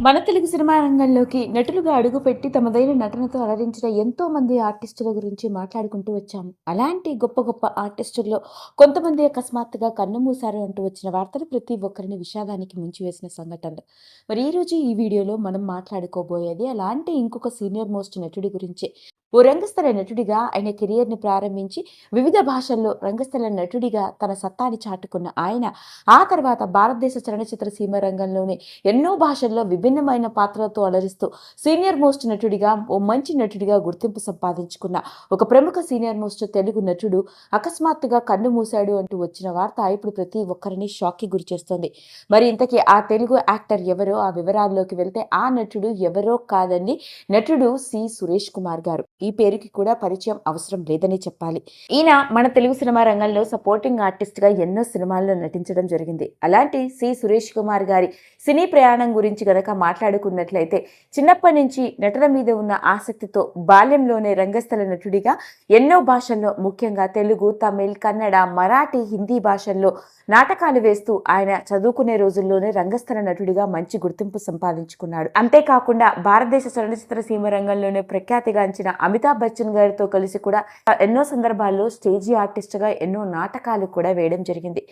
మన తెలుగు సినిమా రంగంలోకి నటులుగా అడుగుపెట్టి తమదైన నటనతో అలరించిన ఎంతో మంది ఆర్టిస్టుల గురించి మాట్లాడుకుంటూ వచ్చాము అలాంటి గొప్ప గొప్ప ఆర్టిస్టుల్లో కొంతమంది అకస్మాత్తుగా కన్నుమూశారు అంటూ వచ్చిన వార్తలు ప్రతి ఒక్కరిని విషాదానికి ముంచివేసిన సంఘటనలు. మరి ఈ రోజు ఈ వీడియోలో మనం మాట్లాడుకోబోయేది అలాంటి ఇంకొక సీనియర్ మోస్ట్ నటుడి గురించి. ఓ రంగస్థల నటుడిగా ఆయన కెరియర్ని ప్రారంభించి వివిధ భాషల్లో రంగస్థల నటుడిగా తన సత్తాని చాటుకున్న ఆయన ఆ తర్వాత భారతదేశ చలనచిత్ర సీమ రంగంలోనే ఎన్నో భాషల్లో విభిన్న విభిన్నమైన పాత్రలతో అలరిస్తూ సీనియర్ మోస్ట్ నటుడిగా ఓ మంచి నటుడిగా గుర్తింపు సంపాదించుకున్న ఒక ప్రముఖ సీనియర్ మోస్ట్ తెలుగు నటుడు అకస్మాత్తుగా కన్ను మూశాడు అంటూ వచ్చిన వార్త ఇప్పుడు ప్రతి ఒక్కరిని షాక్కి గురిచేస్తోంది మరి ఇంతకీ ఆ తెలుగు యాక్టర్ ఎవరో ఆ వివరాల్లోకి వెళ్తే ఆ నటుడు ఎవరో కాదండి నటుడు సి. సురేష్ కుమార్ గారు. ఈ పేరుకి కూడా పరిచయం అవసరం లేదని చెప్పాలి. ఈయన మన తెలుగు సినిమా రంగంలో సపోర్టింగ్ ఆర్టిస్ట్గా ఎన్నో సినిమాల్లో నటించడం జరిగింది. అలాంటి సి. సురేష్ కుమార్ గారి సినీ ప్రయాణం గురించి గనక మాట్లాడుకున్నట్లయితే చిన్నప్పటి నుంచి నటన మీద ఉన్న ఆసక్తితో బాల్యంలోనే రంగస్థల నటుడిగా ఎన్నో భాషల్లో ముఖ్యంగా తెలుగు తమిళ్ కన్నడ మరాఠీ హిందీ భాషల్లో నాటకాలు వేస్తూ ఆయన చదువుకునే రోజుల్లోనే రంగస్థల నటుడిగా మంచి గుర్తింపు సంపాదించుకున్నాడు. అంతేకాకుండా భారతదేశ చలనచిత్ర సీమ రంగంలోనే ప్రఖ్యాతిగాంచిన అమితాబ్ బచ్చన్ గారితో కలిసి కూడా ఎన్నో సందర్భాల్లో స్టేజీ ఆర్టిస్ట్గా ఎన్నో నాటకాలు కూడా వేయడం జరిగింది.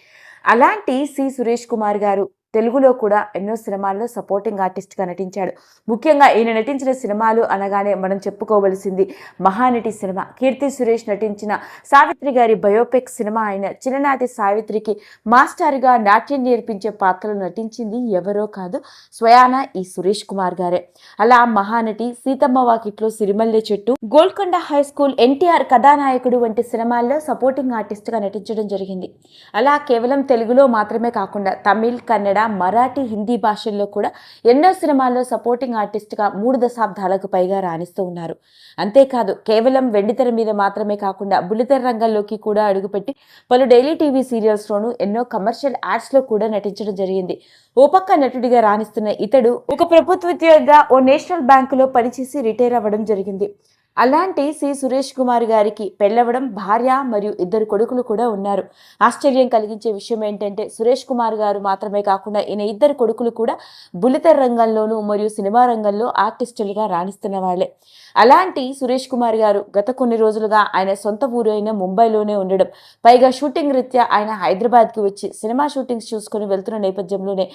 అలాంటి సి. సురేష్ కుమార్ గారు తెలుగులో కూడా ఎన్నో సినిమాల్లో సపోర్టింగ్ ఆర్టిస్ట్గా నటించాడు. ముఖ్యంగా ఈయన నటించిన సినిమాలు అనగానే మనం చెప్పుకోవలసింది మహానటి సినిమా. కీర్తి సురేష్ నటించిన సావిత్రి గారి బయోపిక్ సినిమా అయిన చిన్ననాటి సావిత్రికి మాస్టర్గా నాట్యం నేర్పించే పాత్రలు నటించింది ఎవరో కాదు స్వయాన ఈ సురేష్ కుమార్ గారే. అలా మహానటి సీతమ్మ వాకిట్లో సిరిమల్లె చెట్టు గోల్కొండ హై స్కూల్ ఎన్టీఆర్ కథానాయకుడు వంటి సినిమాల్లో సపోర్టింగ్ ఆర్టిస్ట్గా నటించడం జరిగింది. అలా కేవలం తెలుగులో మాత్రమే కాకుండా తమిళ్ కన్నడ మరాఠీ హిందీ భాషల్లో కూడా ఎన్నో సినిమాల్లో సపోర్టింగ్ ఆర్టిస్ట్గా మూడు దశాబ్దాలకు పైగా రాణిస్తూ ఉన్నారు. అంతేకాదు కేవలం వెండితెర మీద మాత్రమే కాకుండా బుల్లితెర రంగంలోకి కూడా అడుగుపెట్టి పలు డైలీ టీవీ సీరియల్స్లోనూ ఎన్నో కమర్షియల్ యాడ్స్లో కూడా నటించడం జరిగింది. ఓ పక్క నటుడిగా రాణిస్తున్న ఇతడు ఒక ప్రభుత్వ ఉద్యోగిగా ఓ నేషనల్ బ్యాంకులో పనిచేసి రిటైర్ అవ్వడం జరిగింది. అలాంటి సి సురేష్ కుమార్ గారికి పెళ్ళవడం భార్య మరియు ఇద్దరు కొడుకులు కూడా ఉన్నారు. ఆశ్చర్యం కలిగించే విషయం ఏంటంటే సురేష్ కుమార్ గారు మాత్రమే కాకుండా ఈయన ఇద్దరు కొడుకులు కూడా బుల్లితెర రంగంలోనూ మరియు సినిమా రంగంలో ఆర్టిస్టులుగా రాణిస్తున్న వాళ్ళే. అలాంటి సురేష్ కుమార్ గారు గత కొన్ని రోజులుగా ఆయన సొంత ఊరు అయిన ముంబైలోనే ఉండడం పైగా షూటింగ్ రీత్యా ఆయన హైదరాబాద్కి వచ్చి సినిమా షూటింగ్స్ చూసుకొని వెళ్తున్న నేపథ్యంలోనే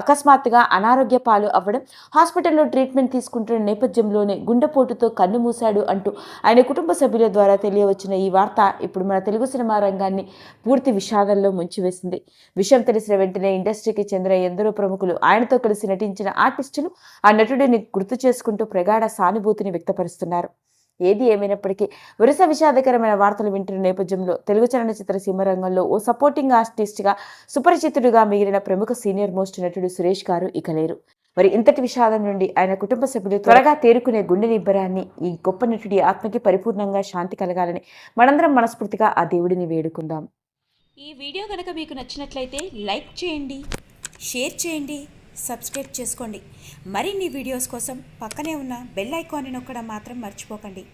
అకస్మాత్తుగా అనారోగ్య పాలు అవ్వడం హాస్పిటల్లో ట్రీట్మెంట్ తీసుకుంటున్న నేపథ్యంలోనే గుండెపోటుతో కన్ను చేశాడు అంటూ ఆయన కుటుంబ సభ్యుల ద్వారా తెలియవచ్చిన ఈ వార్త ఇప్పుడు మన తెలుగు సినిమా రంగాన్ని పూర్తి విషాదంలో ముంచివేసింది. విషయం తెలిసిన వెంటనే ఇండస్ట్రీకి చెందిన ఎందరో ప్రముఖులు ఆయనతో కలిసి నటించిన ఆర్టిస్టులు ఆ నటుడిని గుర్తు చేసుకుంటూ ప్రగాఢ సానుభూతిని వ్యక్తపరుస్తున్నారు. ఏది ఏమైనప్పటికీ వరుస విషాదకరమైన వార్తలు వింటున్న నేపథ్యంలో తెలుగు చలనచిత్ర సీమ రంగంలో ఓ సపోర్టింగ్ ఆర్టిస్ట్గా సుపరిచితుడిగా మిగిలిన ప్రముఖ సీనియర్ మోస్ట్ నటుడు సురేష్ గారు ఇక లేరు. మరి ఇంతటి విషాదం నుండి ఆయన కుటుంబ సభ్యులు త్వరగా తేరుకునే గుండె నిబ్బరాన్ని ఈ గొప్ప నటుడి ఆత్మకి పరిపూర్ణంగా శాంతి కలగాలని మనందరం మనస్ఫూర్తిగా ఆ దేవుడిని వేడుకుందాం. ఈ వీడియో కనుక మీకు నచ్చినట్లయితే లైక్ చేయండి షేర్ చేయండి సబ్స్క్రైబ్ చేసుకోండి. మరిన్ని వీడియోస్ కోసం పక్కనే ఉన్న బెల్ ఐకాన్ని నొక్కడం మాత్రం మర్చిపోకండి.